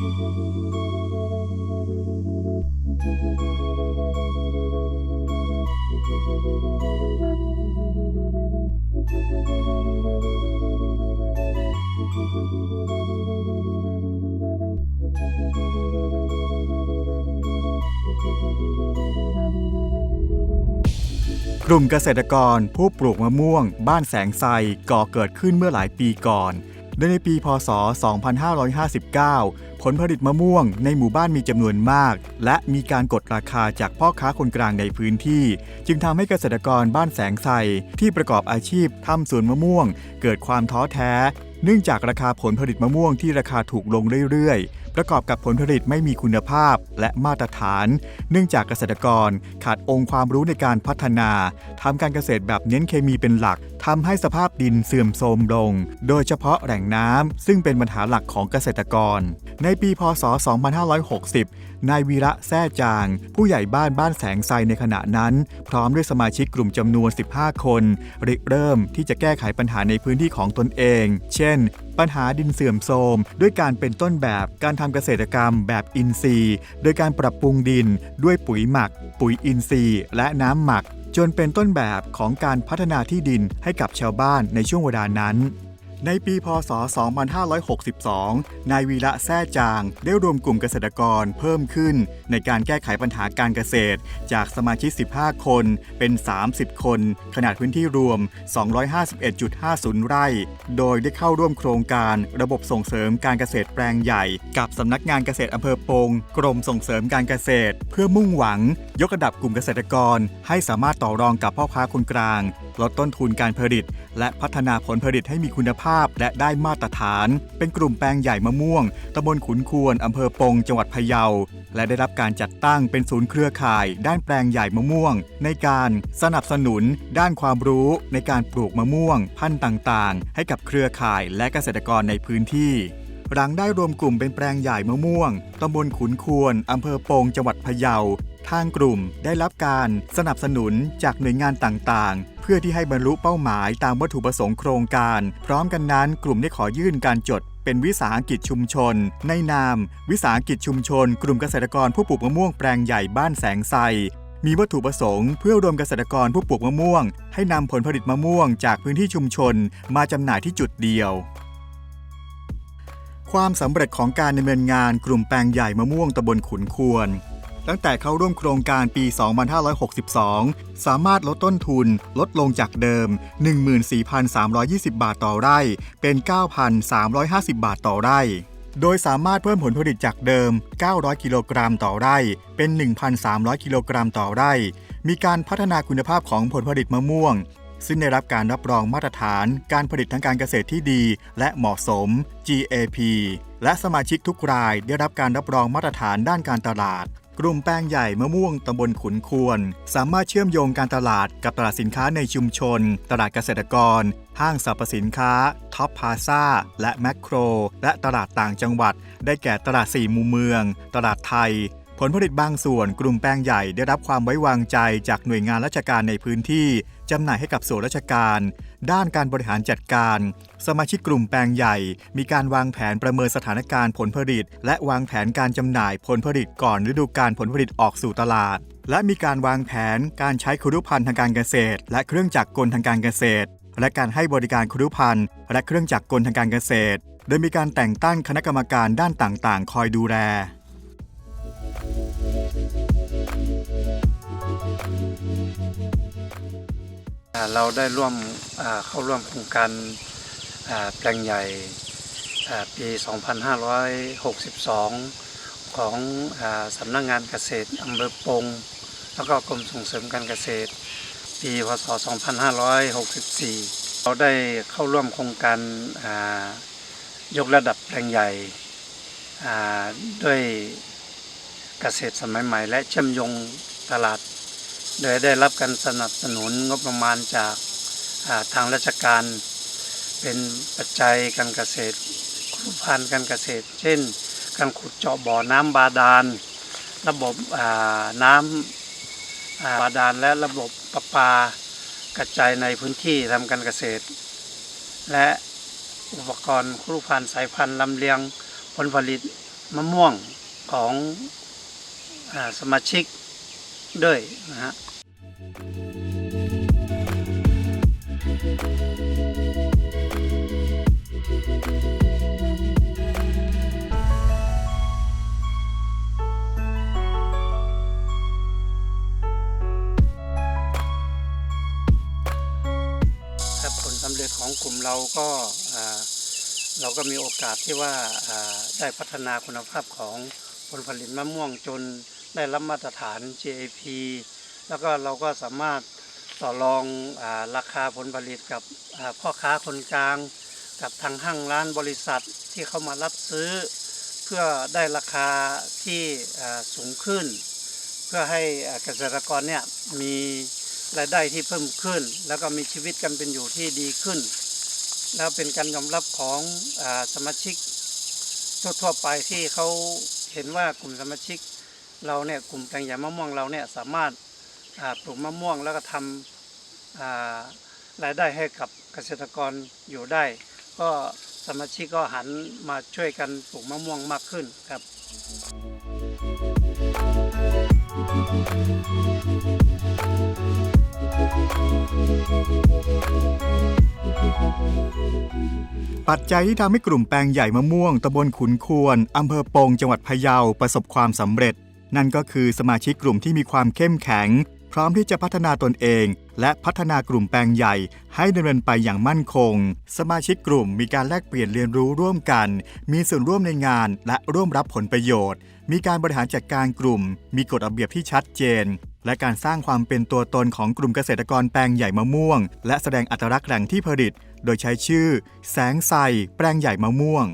กลุ่มเกษตรกรผู้ปลูกมะม่วง บ้านแสงไทรก่อเกิดขึ้นเมื่อหลายปีก่อน โดยในปีพศ 2559 ผลผลิตมะม่วงในหมู่บ้านมีจำนวนมาก และมีการกดราคาจากพ่อค้าคนกลางในพื้นที่ จึงทำให้เกษตรกรบ้านแสงไทรที่ประกอบอาชีพทำสวนมะม่วง เกิดความท้อแท้ เนื่องจากราคาผลผลิตมะม่วงที่ราคาถูกลงเรื่อยๆ ประกอบกับผลผลิตไม่มีคุณภาพและมาตรฐาน เนื่องจากเกษตรกรขาดองค์ความรู้ในการพัฒนาทำการเกษตรแบบเน้นเคมีเป็นหลักทำให้สภาพดินเสื่อมโทรมลง โดยเฉพาะแหล่งน้ำซึ่งเป็นปัญหาหลักของเกษตรกร ในปีพศ 2560 นายวีระแซ่จาง ผู้ใหญ่บ้านบ้านแสงไทรในขณะนั้น พร้อมด้วยสมาชิกกลุ่มจำนวน 15 คนริเริ่มที่จะแก้ไขปัญหาในพื้นที่ของตนเอง เช่น ปัญหาดินเสื่อมโทรมด้วยการเป็นต้นแบบการทำเกษตรกรรมแบบอินทรีย์ โดยการปรับปรุงดินด้วยปุ๋ยหมัก ปุ๋ยอินทรีย์ และน้ำหมัก จนเป็นต้นแบบของการพัฒนาที่ดินให้กับชาวบ้านในช่วงเวลานั้น ในปีพศ 2562 นายวีระแซ่จางได้รวมกลุ่มเกษตรกรเพิ่มขึ้น ในการแก้ไขปัญหาการเกษตร จากสมาชิก 15 คนเป็น 30 คน ขนาดพื้นที่รวม 251.50 ไร่ โดยได้เข้าร่วมโครงการระบบส่งเสริมการเกษตรแปลงใหญ่ กับสำนักงานเกษตรอำเภอปง กรมส่งเสริมการเกษตร เพื่อมุ่งหวัง ยกระดับกลุ่มเกษตรกร ให้สามารถต่อรองกับพ่อค้าคนกลาง ลดต้นทุนการผลิต และพัฒนาผลผลิตให้มีคุณภาพและได้มาตรฐาน เป็นกลุ่มแปลงใหญ่มะม่วงตำบลขุนควรอำเภอปงจังหวัดพะเยา และได้รับการจัดตั้งเป็นศูนย์เครือข่าย ด้านแปลงใหญ่มะม่วง ในการสนับสนุน ด้านความรู้ในการปลูกมะม่วง พันธุ์ต่างๆ ให้กับเครือข่ายและเกษตรกรในพื้นที่หลังได้รวมกลุ่มเป็นแปลงใหญ่มะม่วง ตำบลขุนควรอำเภอปงจังหวัดพะเยา ทางกลุ่มได้รับการสนับสนุนจากหน่วยงานต่างๆ พื่อที่ให้บรรลุเป้าหมายตามวัตถุประสงค์โครงการ พร้อมกันนั้นกลุ่มได้ขอยื่นการจดเป็นวิสาหกิจชุมชน ในนาม วิสาหกิจชุมชน กลุ่มเกษตรกรผู้ปลูกมะม่วงแปลงใหญ่บ้านแสงไทรมีวัตถุประสงค์เพื่อรวมเกษตรกรผู้ปลูกมะม่วง ให้นำผลผลิตมะม่วงจากพื้นที่ชุมชน มาจำหน่ายที่จุดเดียว ความสำเร็จของการดำเนินงานกลุ่มแปลงใหญ่มะม่วงตำบลขุนควร ตั้งแต่เข้าร่วมโครงการปี 2562 สามารถลดต้นทุนลดลงจากเดิม 14,320 บาทต่อไร่ เป็น 9,350 บาทต่อไร่ โดยสามารถเพิ่มผลผลิตจากเดิม 900 กิโลกรัมต่อไร่ เป็น 1,300 กิโลกรัมต่อไร่ มีการพัฒนาคุณภาพของผลผลิตมะม่วงซึ่งได้รับการรับรองมาตรฐานการผลิตทางการเกษตรที่ดี และเหมาะสม GAP และสมาชิกทุกรายได้รับการรับรองมาตรฐานด้านการตลาด กลุ่มแป้งใหญ่มะม่วงตำบลขุนควร สามารถเชื่อมโยงการตลาดกับตลาดสินค้าในชุมชน ตลาดเกษตรกร ห้างสรรพสินค้า ท็อปพาซาและแมคโคร และตลาดต่างจังหวัด ได้แก่ตลาดสี่มุมเมือง ตลาดไทย ผลผลิตบางส่วนกลุ่มแป้งใหญ่ได้รับความไว้วางใจจากหน่วยงานราชการในพื้นที่จำหน่ายให้กับส่วนราชการ ด้านการบริหารจัดการ สมาชิกกลุ่มแปลงใหญ่ มีการวางแผนประเมินสถานการณ์ผลผลิต และวางแผนการจำหน่ายผลผลิตก่อนฤดูกาลผลผลิตออกสู่ตลาด และมีการวางแผนการใช้ครุภัณฑ์ทางการเกษตร และเครื่องจักรกลทางการเกษตร และการให้บริการครุภัณฑ์และเครื่องจักรกลทางการเกษตร โดยมีการแต่งตั้งคณะกรรมการด้านต่างๆ คอยดูแล เราได้ร่วมเข้าร่วมโครงการแปลงใหญ่ปี 2562 ของอสำนักงงานเกษตรอำเภอปง แล้วก็กรมส่งเสริมการเกษตร ปีพศ 2564 เราได้เข้าร่วมโครงการยกระดับแปลงใหญ่ด้วยเกษตรสมัยใหม่ และเชื่อมโยงตลาด โดยได้รับการสนับสนุนงบประมาณจากาทางราชการ เป็นปัจจัยการเกษตรครุพันธ์การเกษตร เช่น การขุดเจาะบ่อน้ำบาดาล ระบบน้ำอ่าบาดาลและระบบประปากระจายในพื้นที่ทำการเกษตร และอุปกรณ์ครุพันธ์สายพันธุ์ลำเลียงผลผลิตมะม่วงของอสมาชิกด้วยนะฮะ ครับผลสำเร็จของกลุ่มเราก็เราก็มีโอกาสที่ว่าได้พัฒนาคุณภาพของผลผลิตมะม่วงจนได้รับมาตรฐาน GAP แล้วก็เราก็สามารถต่อรองอาราคาผลผลิตกับพ่อค้าคนกลาง กับทางห้างร้านบริษัทที่เข้ามารับซื้อ เพื่อได้ราคาที่อ่สูงขึ้น เพื่อให้เกษตรกรเนี่ยมีรายได้ที่เพิ่มขึ้น แล้วก็มีชีวิตกันเป็นอยู่ที่ดีขึ้น แล้วเป็นการยอมรับของอสมาชิกทั่วๆไปที่เขาเห็นว่ากลุ่มสมาชิกเราเนี่ยกลุ่มแปลงใหญ่มะม่วงเราเนี่ยสามารถ ปลูกมะม่วงแล้วก็ทำรายได้ให้กับเกษตรกรอยู่ได้ ก็สมาชิกก็หันมาช่วยกันปลูกมะม่วงมากขึ้นครับปัจจัยที่ทำให้กลุ่มแปลงใหญ่มะม่วงตำบลขุนควรอำเภอปงจังหวัดพะเยาประสบความสำเร็จ นั่นก็คือสมาชิกกลุ่มที่มีความเข้มแข็ง พร้อมที่จะพัฒนาตนเอง และพัฒนากลุ่มแปลงใหญ่ ให้ดำเนินไปอย่างมั่นคง สมาชิกกลุ่มมีการแลกเปลี่ยนเรียนรู้ร่วมกัน มีส่วนร่วมในงานและร่วมรับผลประโยชน์ มีการบริหารจัดการกลุ่ม มีกฎระเบียบที่ชัดเจน และการสร้างความเป็นตัวตนของกลุ่มเกษตรกรแปลงใหญ่มะม่วง และแสดงอัตลักษณ์แหล่งที่ผลิต โดยใช้ชื่อ แสงใสแปลงใหญ่มะม่วง